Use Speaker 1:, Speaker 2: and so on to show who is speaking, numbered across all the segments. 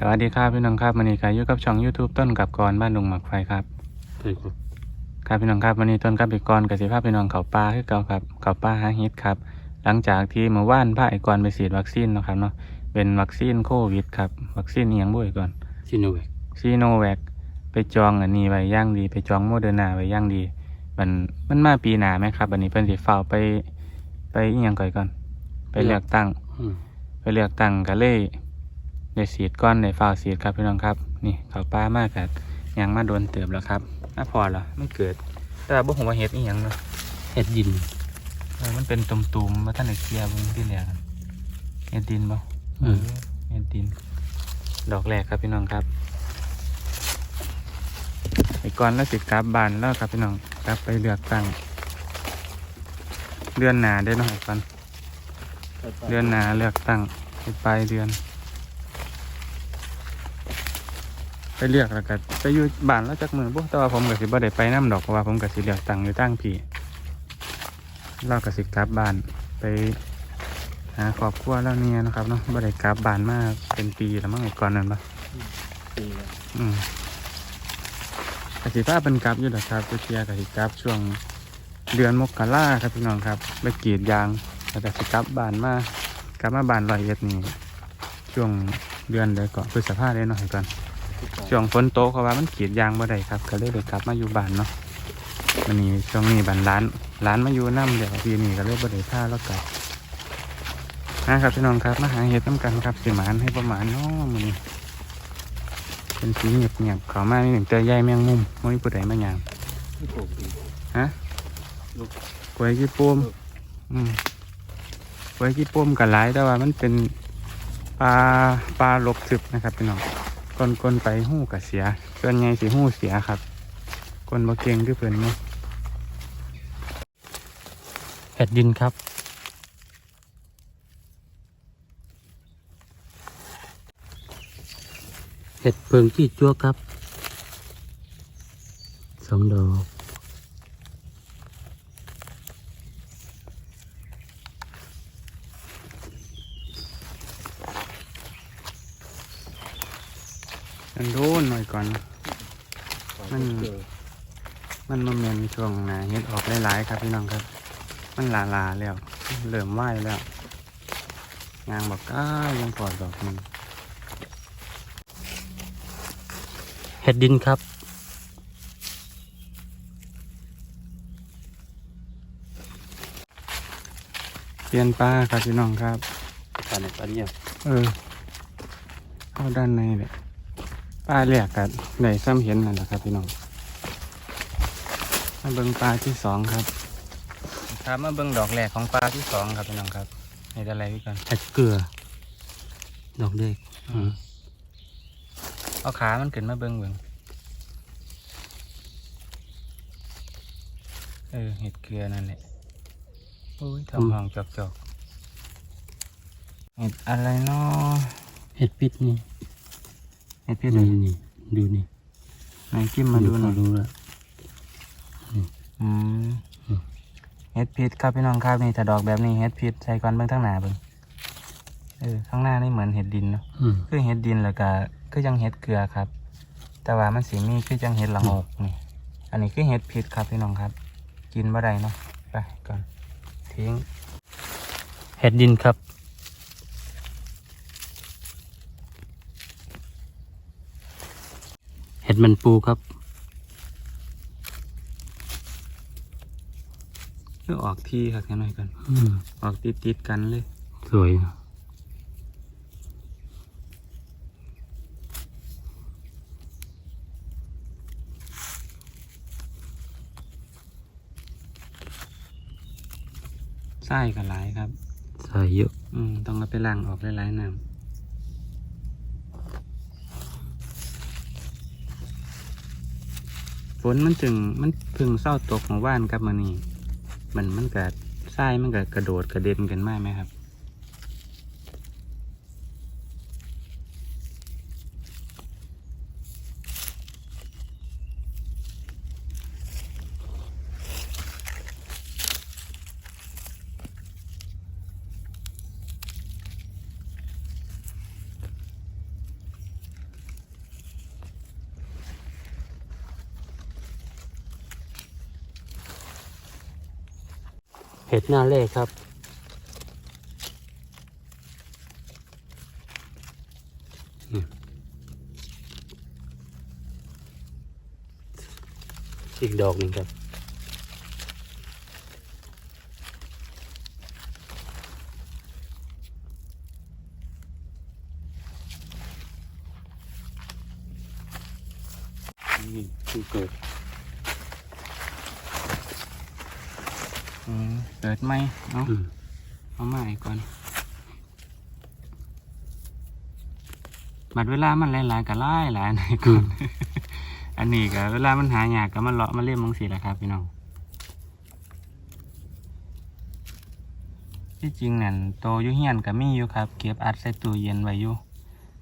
Speaker 1: สวัสดีครับพี่น้องครับวันนี้ก็อยู่กับช่อง YouTube ต้นกับกรบ้านลุงหมักไฟครับ
Speaker 2: ใช่ครับ
Speaker 1: ครับพี่น้องครับวันนี้ต้นกับอีกกรกับสิภาพพี่น้องเขาปลาคือเก่าครับเขาปลาหาเฮ็ดครับ หลังจากที่เมื่อวานพาไอ้กรไปฉีดวัคซีนเนาะครับเนาะเป็นวัคซีนโควิดครับวัคซีนอีหยังบุ้ยก่อน
Speaker 2: ซิโนแวค
Speaker 1: ซีโนแวคไปจองอันนี้ไว้อย่างดี ไปจองโมเดอร์นาไว้อย่างดีมันมันมาปีหน้าไหมครับวันนี้เพิ่นสิฝ้าวไปไปอีหยังก่อนก่อน ไปเลือกตั้ง
Speaker 2: อืม
Speaker 1: ไปเลือกตั้งก็เลย ได้สีดก้อนได้ฝ้าวสีดครับพี่น้องครับ นี่เขาป้ามากกับยังมาโดนเติบแล้วครับน่าพอแล้วไม่เกิด แต่ว่าบ่ผมว่าเฮ็ดอีหยังเนาะ
Speaker 2: เห็ดยิน
Speaker 1: เออมันเป็นตุ่มๆมาท่านได้เคลียร์เบิ่งที่แรกอะเฮ็ดดินบ่
Speaker 2: อืม
Speaker 1: เฮ็ดดิน ดอกแรกครับพี่น้องครับไอ้ก่อนแล้วสิกลับบ้านแล้วครับพี่น้องกลับไปเลือกตั้งเดือนหน้าได้อเนาะไอ้ก่อนเดือนหน้าเลือกตั้งไปปลายเดือน ไปเลือกแล้วก็ไปอยู่บ้านแล้วจักมือบุแต่ว่าผมก็สิบ่ได้ไปน้ำดอกเพราะว่าผมก็สิเลือกตั้งอยู่ตั้งพี่เราก็สิกลับบ้านไปหาครอบครัวแล้วเนี่ยนะครับเนาะบ่ได้กลับบ้านมาเป็นปีแล้วมั้งไอ้ก่อนนั้นปะ
Speaker 2: ปีละ
Speaker 1: อืมกสิภาเป็นกลับอยู่ดอกครับไปเที่ยวกสิกลับช่วงเดือนมกราครับพี่น้องครับไปกรีดยางแล้วก็สิกลับบ้านมากลับมาบ้านร้อยเอ็ดนี่ช่วงเดือนเลยก่อนพฤษภาเลยเนาะไอ้ก่อน ช่วงฝนตกเขาว่ามันกรีดยางบ่ได้ครับก็เลยได้กลับมาอยู่บ้านเนาะวันนี้ช่วงนี้บ้านร้านร้านมาอยู่น้ำเดี๋ยวปีนี้ก็เลยบ่ได้พาแล้วกลับนะครับพี่น้องครับมาหาเห็ดน้ำกันครับสิหมานให้ประมาณเนาะมื้อนี้เป็นสีเงียบเงียบขามามีหนึ่งเตยใหญ่แมงมุมไม่มีผู้ใดมาหยางฮะ
Speaker 2: ลูก
Speaker 1: ล้วยกี่ปมอืมกล้วยกี่ปมกับหลายแต่ว่ามันเป็นปลาปลาหลบทึบนะครับพี่น้อง กลนก้นไปหู้กับเสียส่วนไงสีหู้เสียครับก้นบ่เก่งด้วยเพื่อนเนาะ
Speaker 2: เห็ดดินครับเห็ดเพิงที่จั่วครับสองดอก
Speaker 1: มันโดนหน่อย ก่อน มันมันมาเมียนช่วงหนาเฮ็ดออกหลายๆครับพี่น้องครับ มันลาลาๆแล้วเริ่มไหวแล้วยางบอกอ้ายังปลอดดอกหนึง
Speaker 2: เห็ดดินครับ
Speaker 1: เปลี่ยนป้าครับพี่น้องครับ
Speaker 2: ปลาในปลาเนี่ย
Speaker 1: เออเข้าด้านในเลย ป้าเรียกกันไหนซ้ำเห็นนั่นแหละครับพี่น้องมาเบิ้งปลาที่สองครับครับมาเบิ้งดอกแรกของปลาที่สองครับพี่น้องครับเห็นอะไรพี่ก่อน
Speaker 2: เห็ดเกลือ ดอกเด็ก
Speaker 1: อืมเอาขามันขึ้นมาเบิ้งเบิ้งเออเห็ดเกลือนั่นแหละโอ้ยทำห้องจอกจอกๆเห็ดอะไรเนาะ
Speaker 2: เห็ดปิดนี่
Speaker 1: เห็ดพี่เล
Speaker 2: นี่
Speaker 1: ย
Speaker 2: นี่ดูนี่
Speaker 1: ไหนจิ้มมาดูหน่อย
Speaker 2: ดูแล้ว
Speaker 1: อืม
Speaker 2: อืม
Speaker 1: เฮ็ดพิษครับพี่น้องครับนี่ถ้าดอกแบบนี้เฮ็ดพิษใส่ก้อนเบื้องทั้งหน้าเบิ่งเออข้างหน้านี่เหมือนเห็ดดินเนาะ
Speaker 2: อืม
Speaker 1: คือเห็ดดินแล้วก็คือยังเห็ดเกลือครับ แต่ว่ามันสีมีคือจังเห็ดละโงกนี่ อันนี้คือเห็ดพิษครับพี่น้องครับ กินบ่ได้เนาะไปก่อนทิ้ง
Speaker 2: เห็ดดินครับ เห็ดมันปูครับ
Speaker 1: คือออกที่ครับแค่หน่อยก่อน
Speaker 2: อืม
Speaker 1: ออกติดติดๆกันเลย
Speaker 2: สวยนะ
Speaker 1: ไส้ก็หลายครับ
Speaker 2: ใส่เยอะ
Speaker 1: อืม ต้องเอาไปล้างออกหลายๆน้ำ ฝนมันจึงมันพึ่งเศร้าตกของว่านครับมานี่มันมันเกิดไส้มันเกิดกระโดดกระเด็นกันมากไหมครับ
Speaker 2: เห็ดหน้าแรกครับ อีกดอกหนึ่งครับ
Speaker 1: นี่คือเกิดอืม เกิดไหมเนาะ
Speaker 2: อืม
Speaker 1: เอาใหม่ก่อนบัดเวลามันหลายๆก็หลายหลายหน่อยก่อนอันนี้ก็เวลามันหายากก็มาเลาะมาเล่มมังสีแหละครับพี่น้องที่จริงนั่นโตอยู่เฮียนก็มีอยู่ครับ เก็บอัดใส่ตู้เย็นไว้อยู่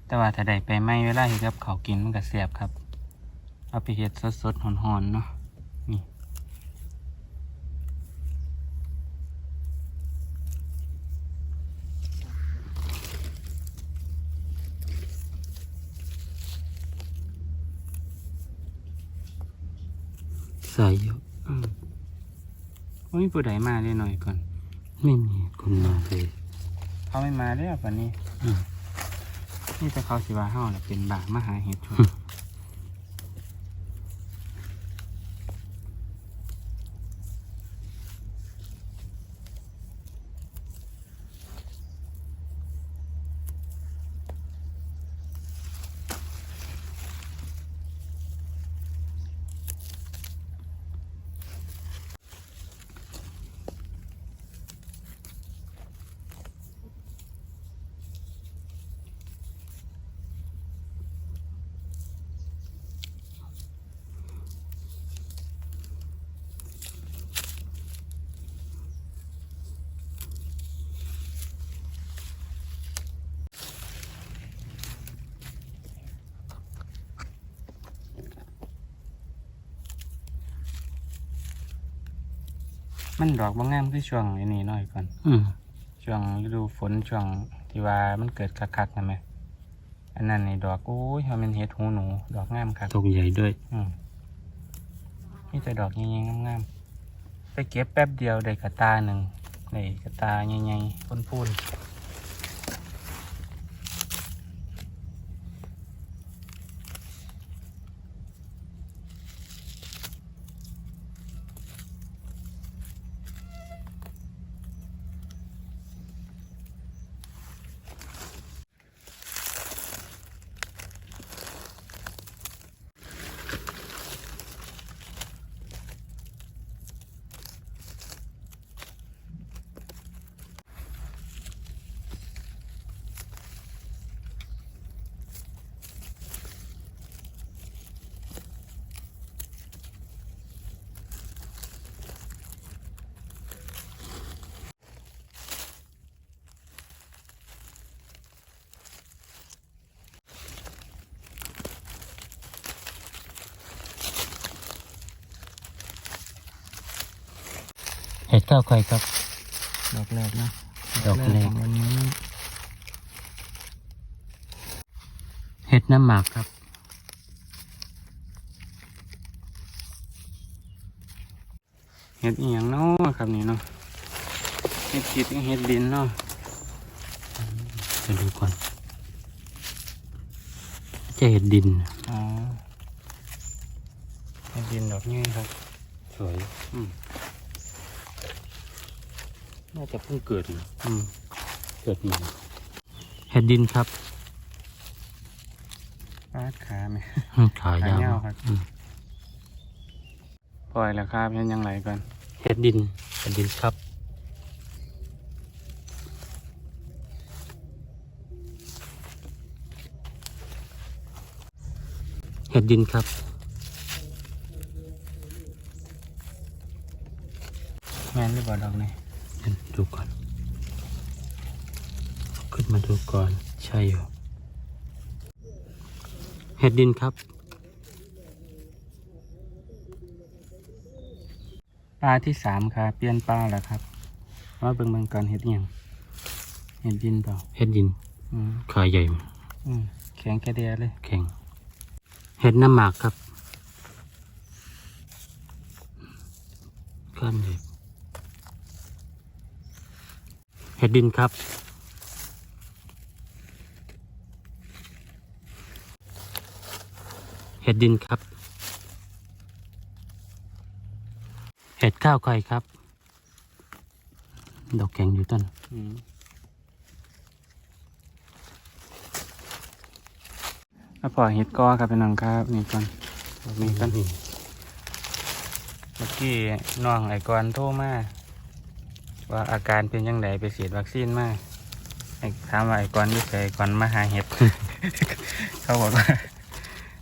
Speaker 1: แต่ว่าถ้าได้ไปไหม่เวลาเฮ็ดกับเขาวกินมันก็แซ่บครับ เอาไปเฮ็ดสดๆหอนๆเนาะ
Speaker 2: ใส่เยอะ
Speaker 1: อืมโอ้ยผู้ใดมาได้หน่อยก่อน
Speaker 2: ไม่มีคนมาเลย
Speaker 1: เขาไม่มาแล้วป่านนี้
Speaker 2: อืม
Speaker 1: นี่แต่เขาสิว่าเฮาน่ะเป็นบามาหาเห็ดชน มันดอกบางงามคือช่วงไอ้นี้หน่อยก่อน
Speaker 2: อืม
Speaker 1: ช่วงฤดูฝนช่วงที่ว่ามันเกิดคักๆนะแม่อันนั้นนี่ดอกโอ้ยมันเป็นเห็ดหูหนู ดอกงามครับ
Speaker 2: ดอกใหญ่ด้วย
Speaker 1: อืมนี่แต่ดอกใหญ่ๆงามๆไปเก็บแป๊บเดียวได้กระตาหนึ่งได้กระตาใหญ่ๆพ่น
Speaker 2: เห็ดข้าวไข่ครับ
Speaker 1: ๆดอกแรกนะ
Speaker 2: ดอกแรก
Speaker 1: ของวันนี้
Speaker 2: เห็ดน้ำหมากครับ
Speaker 1: เห็ดอีหยังเนาะครับนี่เนาะ เห็ดขีดกับเห็ดดินเนาะ
Speaker 2: ไปดูก่อน จะเห็ดดิน
Speaker 1: อ๋อ เห็ดดินดอกนี้ครับ
Speaker 2: สวย
Speaker 1: อืม
Speaker 2: น่าจะเพิ่งเกิดนะ
Speaker 1: อืม
Speaker 2: เกิดใหม่เห็ดดินครับ
Speaker 1: ปาดขาไหม
Speaker 2: ขายาว
Speaker 1: ขายาวครับ
Speaker 2: อืม
Speaker 1: ปล่อยแล้วครับเห็นยังไงก่อน
Speaker 2: เห็ดดินเห็ดดินครับ เห็ดดินครับ
Speaker 1: แม่นหรือเปล่าดอกนี่
Speaker 2: เดี๋ยวดูก่อน ขึ้นมาดูก่อน ใช่อยู่เห็ดดินครับ
Speaker 1: ปลาที่สามครับเปลี่ยนปลาแล้วครับมาเบิ่งเบิ่งก่อนเห็ดอิหยังเห็ดดินเปล่า
Speaker 2: เห็ดดิน
Speaker 1: อืม
Speaker 2: ขาใหญ่
Speaker 1: อืมแข็งแกระเดียเลย
Speaker 2: แข็ง เห็ดน้ำหมากครับก้านใหญ่ เห็ดดินครับ เห็ดดินครับ เห็ดข้าวไข่ครับ ดอกแข็งอยู่ต้น
Speaker 1: อืมแล้วพอเห็ดกอครับพี่น้องครับนี่ก่อนนี่ก่อน
Speaker 2: นี่
Speaker 1: เมื่อกี้น้องไอ้กอนโทรมา ว่าอาการเป็นยังไงไปฉีดวัคซีนมาไอ้ถามว่าไอ้กอนอยุ่ไสไอ้กอนมาหาเห็ด เขาบอกว่า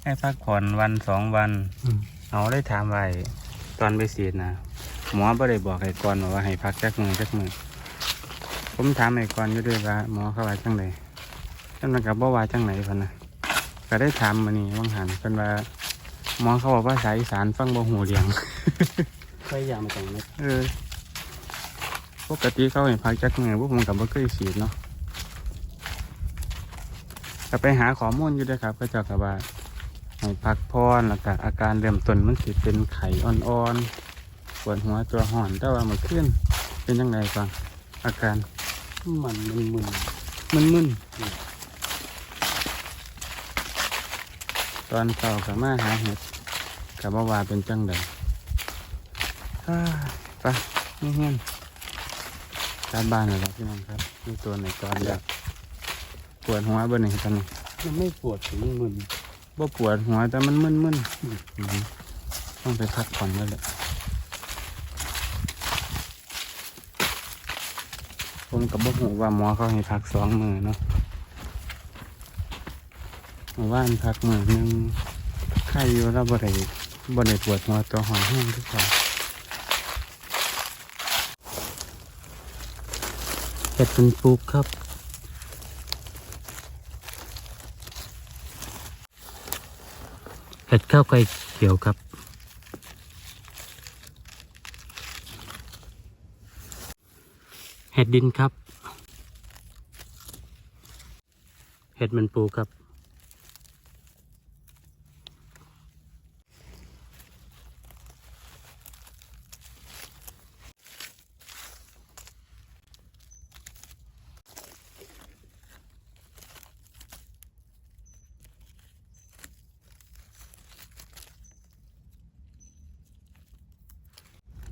Speaker 1: ให้พักผ่อนวันสองวัน
Speaker 2: อืม
Speaker 1: เอาได้ถามไว้ตอนไปฉีดนะหมอบ่ได้บอกไอ้กอนว่าให้พักจักมือจักมือผมถามไอ้กอนอยู่ด้วยว่าหมอเขาว่าจังไดท่านมันกับบ่ว่าจังไหนพันนะก็ได้ถามมานี่ว่างหันเป็นว่าหมอเขาบอกว่าสายอีสานฟังบ่หูเรียง
Speaker 2: ไข่ยางมาจากเม็ด
Speaker 1: เออ ปกติเขาให้พักจักมือพวกผมกับบ่เคยฉีดเนาะก็ไปหาข้อมูลอยู่ด้วยครับก็เจะกับว่าให้พักพรแล้วก็อาการเริ่มต้นมันสิเป็นไข้อ่อนๆปวดหัวตัวห่อนแต่ว่ามื่อคืนเป็นยังไงก่อนอาการ
Speaker 2: มันมึนมึน
Speaker 1: มึนๆตอนเช้ากับมาหาเห็ดกับว่าว่าเป็นจังใดอ้ายไปนี่เฮีย นกลับบ้านเลยครับพี่น้องครับนี่ตัวไหนก่อนอยากปวดหัวเบอร์หนึ่งตอนนี้
Speaker 2: มันไม่ปวดถึงมึน
Speaker 1: บ่ปวดหัวแต่มันมึนๆอืมต้องไปพักผ่อนแล้วแหละผมกับบ่หูว่าหมอเขาให้พักสองมือเนาะเมื่อว่านพักมือหนึงไข้อยู่แล้วบ่ได้บ่ได้ปวดหัวตัวหอนแห้งทุกอย่าง
Speaker 2: เห็ดเป็นปลูกครับ เห็ดข้าวไข่เขียวครับ เห็ดดินครับ เห็ดมันปูครับ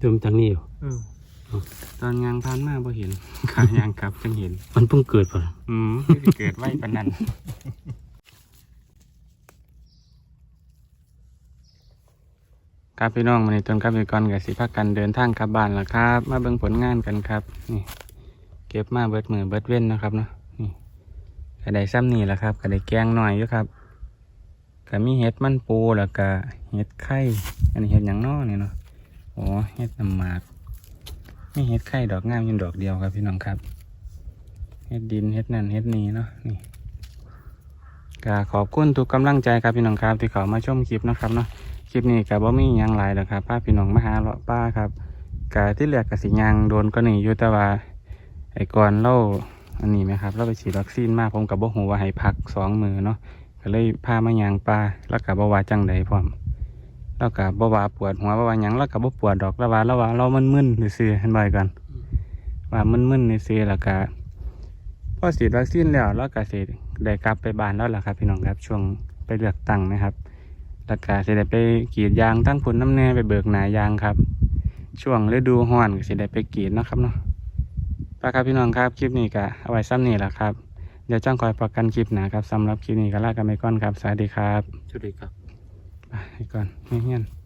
Speaker 2: ดูมนทางนี้อยู่
Speaker 1: ตอนยางพานมาบ่เห็นขายางกลับจังเห็น
Speaker 2: มันเพิ่งเกิดป่ะ
Speaker 1: อืมไม่ได้เกิดไว้ปานนั้นครับพี่น้องวันนี้ต้นครับพี่กรกับสิพักกันเดินทางกลับบ้านแล้วครับ มาเบิ่งผลงานกันครับ นี่ เก็บมาเบิดมือเบิดเว้นนะครับเนาะนี่กระไดซ้ำนี่แหละครับกระไดแกงหน่อยอยู่ครับก็มีเห็ดมันปูแล้วก็เห็ดไข่อันนี้เห็ดหยังน้อนี่เนาะ โอ้เห็ดน้ำหมากมีเห็ดไข่ดอกงามยินดอกเดียวครับพี่น้องครับเฮ็ดดินเฮ็ดนั่นเฮ็ดนี่เนาะนี่ก็ขอบคุณทุกกำลังใจครับพี่น้องครับที่เขามาชมคลิปนะครับเนาะคลิปนี้ก็บ่มียังหลายแล้วครับป้าพี่น้องมาหาเลาะป้าครับก็ที่เหลือก็สิยางโดนก็หนีอยู่แต่ว่าไอ้ก่อนเล่าอันนี้ไหมครับเราไปฉีดวัคซีนมาผมกับบ่ฮู้ว่าให้พักสองมือเนาะก็เลยพามายางป้าแล้วก็บ่ว่าจังใดพร้อม แล้วก็บ่ว่าปวดหัวบ่ว่าหยังแล้วก็บ่ปวดดอกแล้วว่าแล้วว่าเรามันมึนๆซื่อๆเห็นบ่อยกัน ว่ามึนๆซื่อๆแล้วก็พอฉีดวัคซีนแล้วแล้วก็สิได้กลับไปบ้านแล้วล่ะครับ พี่น้องครับช่วงไปเลือกตั้งนะครับแล้วก็สิได้ไปกรีดยางตั้งผลน้ำแน่ไปเบิกหนายางครับ ช่วงฤดูร้อนก็สิได้ไปกรีดนะครับเนาะไปครับพี่น้องครับคลิปนี้ก็เอาไว้ซ้ำนี่แหละครับเดี๋ยวจ้างคอยประกันคลิปหนะครับสำหรับคลิปนี้ก็ลากันไปก่อนครับสวัสดีครับ
Speaker 2: สวัสดีครับ
Speaker 1: ไปก่อนเงี้ยนๆ